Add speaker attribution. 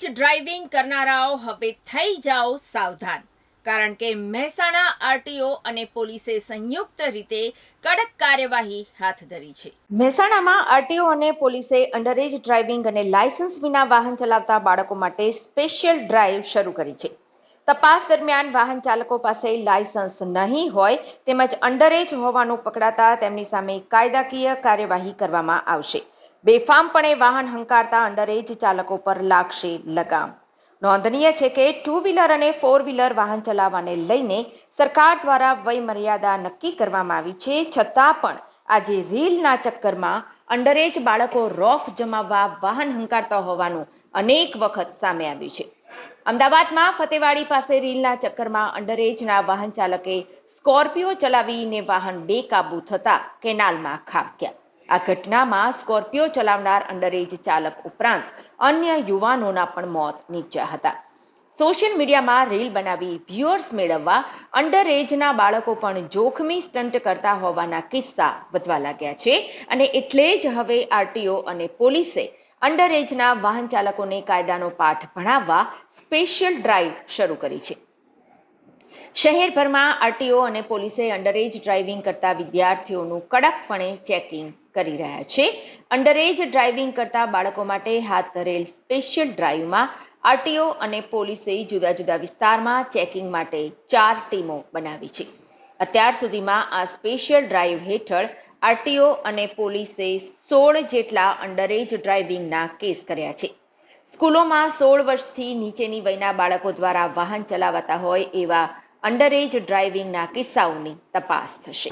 Speaker 1: અંડરએજ driving કરનારાઓ હવે થઈ જાઓ સાવધાન. કારણ કે મહેસાણા આરટીઓ અને પોલીસે સંયુક્ત રીતે કડક કાર્યવાહી હાથ ધરી છે.
Speaker 2: મહેસાણામાં આરટીઓ અને પોલીસે અંડરએજ ડ્રાઇવિંગ અને લાયસન્સ વિના વાહન ચલાવતા બાળકો માટે સ્પેશિયલ ડ્રાઇવ શરૂ કરી છે. તપાસ દરમિયાન વાહન ચાલકો પાસે લાયસન્સ નહીં હોય તેમજ અંડરએજ હોવાનું પકડાતા તેમની સામે કાયદાકીય કાર્યવાહી કરવામાં આવશે. બેફામપણે વાહન હંકારતા અંડરએજ ચાલકો પર લાગશે લગામ. નોંધનીય છે કે ટુ વ્હીલર અને ફોર વ્હીલર વાહન ચલાવવાને લઈને સરકાર દ્વારા વય મર્યાદા નક્કી કરવામાં આવી છે, છતાં પણ આજે રીલના ચક્કરમાં અંડરએજ બાળકો રોફ જમાવવા વાહન હંકારતા હોવાનું અનેક વખત સામે આવ્યું છે. અમદાવાદમાં ફતેવાડી પાસે રીલના ચક્કરમાં અંડરએજના વાહન ચાલકે સ્કોર્પિયો ચલાવીને વાહન બેકાબૂ થતા કેનાલમાં ખાબક્યા. આ ઘટનામાં સ્કોર્પિયો ચલાવનાર અંડરએજ ચાલક ઉપરાંત અન્ય યુવાનોના પણ મોત નીપજ્યા હતા. સોશિયલ મીડિયામાં રીલ બનાવી વ્યુઅર્સ મેળવવા અંડરએજના બાળકો પણ જોખમી સ્ટન્ટ કરતા હોવાના કિસ્સા વધવા લાગ્યા છે અને એટલે જ હવે આરટીઓ અને પોલીસે અંડરએજના વાહન ચાલકોને કાયદાનો પાઠ ભણાવવા સ્પેશિયલ ડ્રાઈવ શરૂ કરી છે. શહેરભરમાં આરટીઓ અને પોલીસે અંડરએજ ડ્રાઇવિંગ કરતા વિદ્યાર્થીઓનું કડકપણે ચેકિંગ કરી રહ્યા છે. અંડરએજ ડ્રાઇવિંગ કરતા બાળકો માટે હાથ ધરેલ સ્પેશિયલ ડ્રાઇવમાં આરટીઓ અને પોલીસે જુદા જુદા વિસ્તારમાં ચેકિંગ માટે ચાર ટીમો બનાવી છે. અત્યાર સુધીમાં આ સ્પેશિયલ ડ્રાઇવ હેઠળ આરટીઓ અને પોલીસે સોળ જેટલા અંડરએજ ડ્રાઇવિંગના કેસ કર્યા છે. સ્કૂલોમાં સોળ વર્ષથી નીચેની વયના બાળકો દ્વારા વાહન ચલાવતા હોય એવા અંડરએજ ડ્રાઇવિંગના કિસ્સાઓની તપાસ થશે.